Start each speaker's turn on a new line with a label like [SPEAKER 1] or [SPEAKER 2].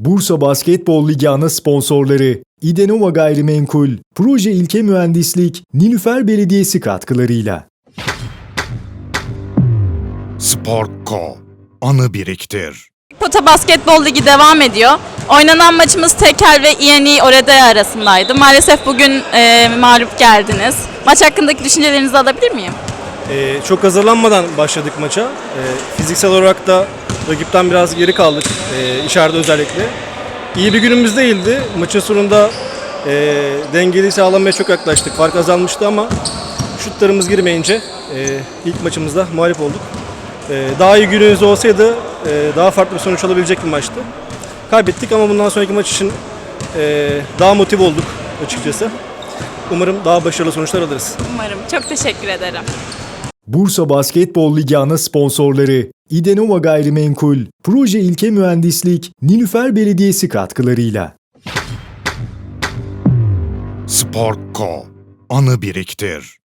[SPEAKER 1] Bursa Basketbol Ligi ana sponsorları İdenova Gayrimenkul, Proje İlke Mühendislik, Nilüfer Belediyesi katkılarıyla.
[SPEAKER 2] Sportco. Anı biriktir.
[SPEAKER 3] Pota Basketbol Ligi devam ediyor. Oynanan maçımız Tekel ve İyeni Oredaya arasındaydı. Maalesef bugün e, mağlup geldiniz. Maç hakkındaki düşüncelerinizi alabilir miyim?
[SPEAKER 4] Ee, çok hazırlanmadan başladık maça. Ee, fiziksel olarak da rakipten biraz geri kaldık ee, içeride özellikle. İyi bir günümüz değildi. Maçın sonunda e, dengeli sağlamaya çok yaklaştık. Fark azalmıştı ama şutlarımız girmeyince e, ilk maçımızda mağlup olduk. E, daha iyi günümüz olsaydı e, daha farklı bir sonuç alabilecek bir maçtı. Kaybettik ama bundan sonraki maç için e, daha motive olduk açıkçası. Umarım daha başarılı sonuçlar alırız.
[SPEAKER 3] Umarım. Çok teşekkür ederim.
[SPEAKER 1] Bursa Basketbol Ligi ana sponsorları İdenova Gayrimenkul, Proje İlke Mühendislik, Nilüfer Belediyesi katkılarıyla.
[SPEAKER 2] Sportco. Anı biriktir.